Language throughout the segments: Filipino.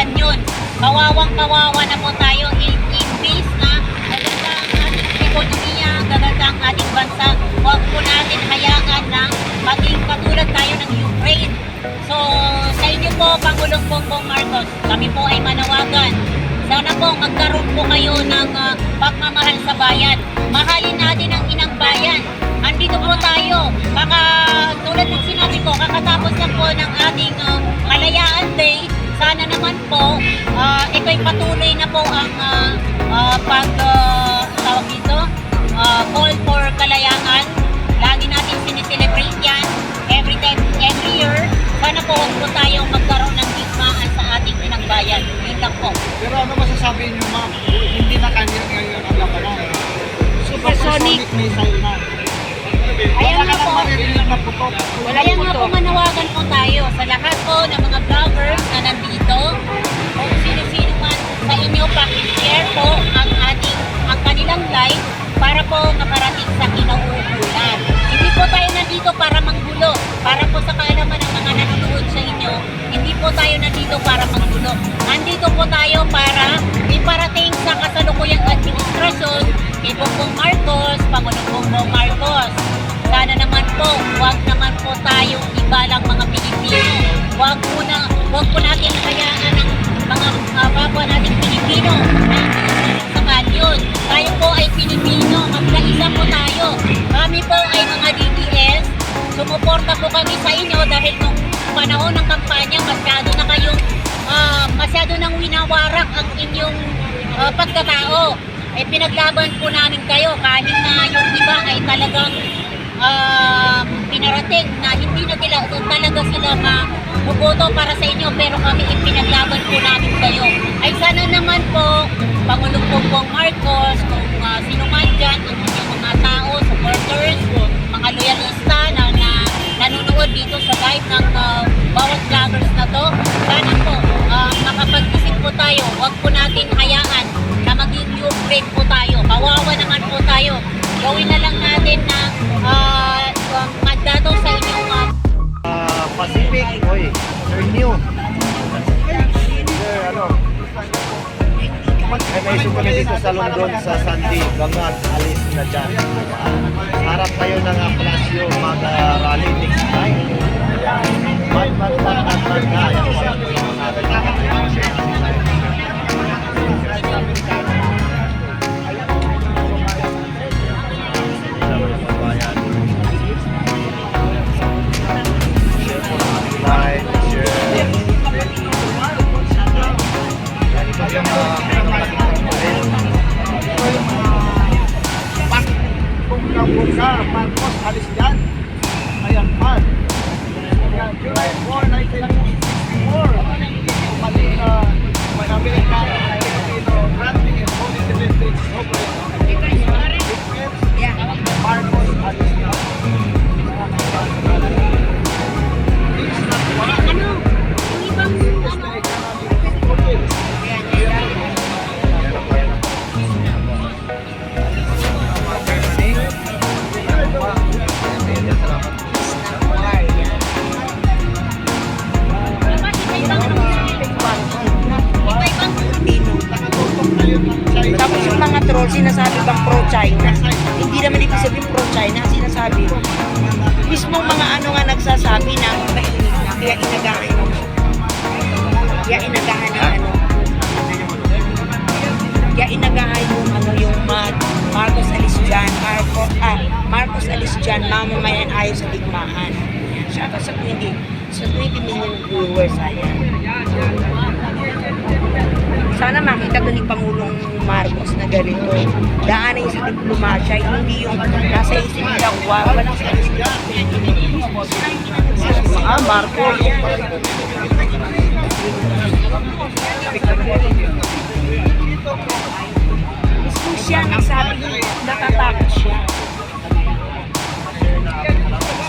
maibala sa kanyon. Kawawang kawawa na po tayo in, imbis na gaganda ang ating ekonomiya, gaganda ang ating bansa. Huwag po natin hayaan na maging katulad tayo ng Ukraine. So, sa inyo po, Pangulong Bongbong Marcos, kami po ay manawagan. Sana po magkaroon po kayo ng ah, pagmamahal sa bayan. Mahalin natin ang inang bayan. Andito po tayo. Baka tulad ng sinabi ko, kakatapos patuloy na po ang ah, ah, pag, ah, tawag dito, ah, call for kalayaan. Lagi natin sineselebrate yan. Every time, every year. Sana po huwag po tayong magkaroon ng digmaan sa ating inang bayan. Yun lang po. Pero ano masasabi niyo ma'am? Hindi na kanya ngayon ang labanan. Supersonic. missile na. Ayan na po. Kaya nga po manawagan po tayo sa lahat po ng mga vloggers na nandito. Kung sino-sino inyo, pakishare po ang ating, ang kanilang live para po makarating sa kinauukulan. Hindi po tayo nandito para manggulo. Para po sa kaalaman ng mga nanonood sa inyo, hindi po tayo nandito para manggulo. Nandito po tayo para iparating sa kasalukuyang Sumuporta po kami sa inyo dahil nung panahon ng kampanya, masyado na kayong, ah, masyado nang winawarak ang inyong ah, pagkatao. Eh, pinaglaban po namin kayo kahit na yung iba ay talagang ah, pinarating na hindi na sila talaga sila mabuboto para sa inyo pero kami ipinaglaban po namin kayo. Ay sana naman po, Pangulong Bongbong Marcos, kung ah, sino man dyan, ang inyong mga tao, supporters, mga loyalista na, na nanonood dito sa live ng ah, bawat vloggers na to, sana po ah, makapag-isip po tayo, huwag po natin hayaan na maging Ukraine po tayo. Kawawa naman po tayo. Gawin na lang natin na uh, magdato sa inyong ah, Ah, Pacific, oy, Sir New. Sir, ano? Ay, may issue kami dito sa London sa Sunday. Gangat, alis na dyan. Harap kayo ng uh, Palacio mag-rally next time. Man, Ah, Marco. Gusto siya nagsabi, natatakot siya.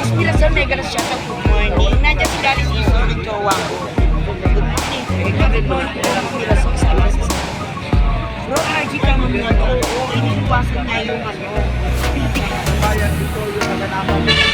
Inspirasyon na igalas siya ng good morning. Nandiyan si Galis Iso, nagjowa ko. Good morning. Good morning. Inspirasyon sa alas. Bro, RG ka mga noon. Iniiwasan na yung mga Thank you.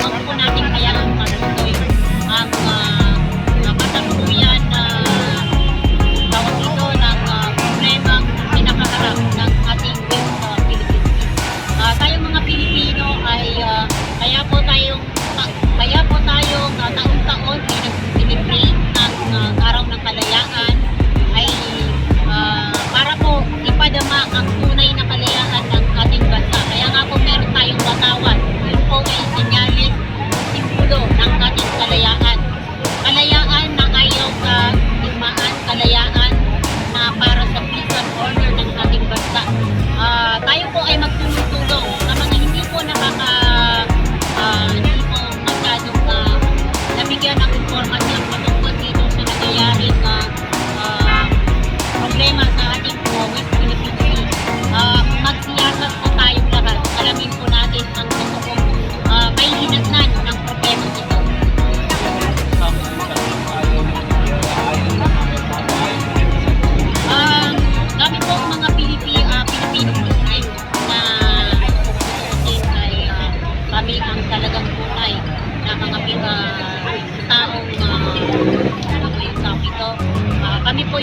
Huwag po nating kaya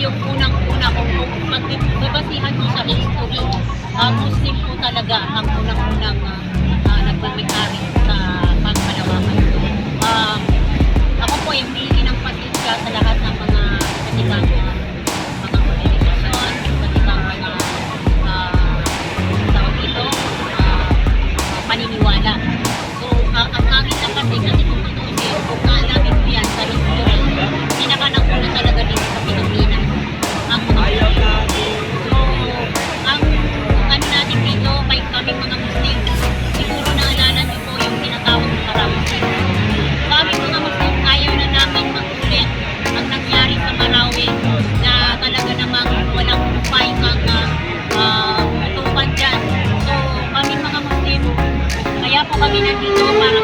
yung unang-una kung magbabasihan mo sa history, uh, ah, Muslim po talaga ang unang-unang uh, kami nandito para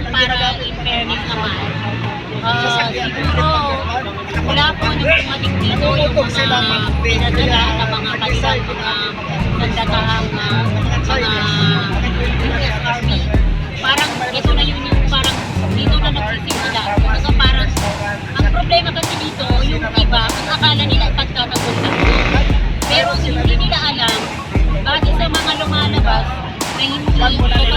naman para in fairness naman. Uh, siguro, wala po nang dumating dito yung mga pinadala na mga kanilang mga nagdataang ah, na mga parang ito na yun yung parang dito na nagsisimula. Kasi parang ang problema kasi dito, yung iba, ang akala nila ipagtatanggol na Pero hindi nila alam, bakit sa mga lumalabas na hindi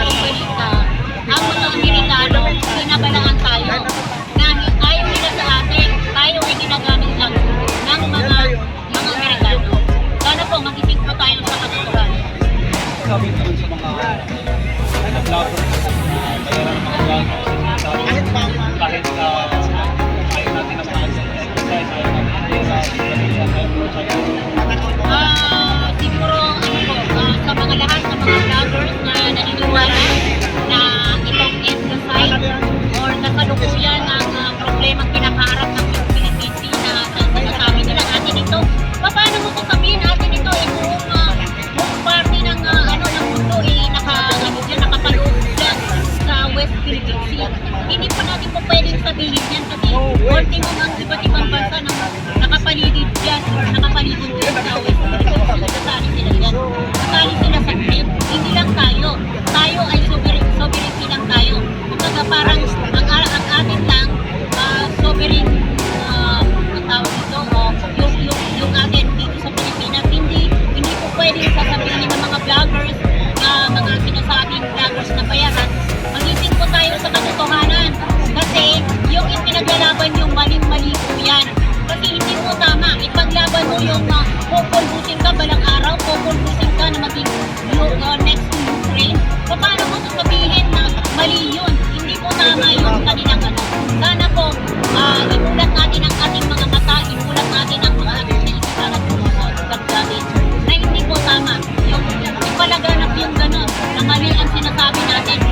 minimum ang iba't ibang bansa na nakapaligid dyan or nakapaligid dyan sa West Philippines. Nasali sila dyan. Nasali sila sabi natin.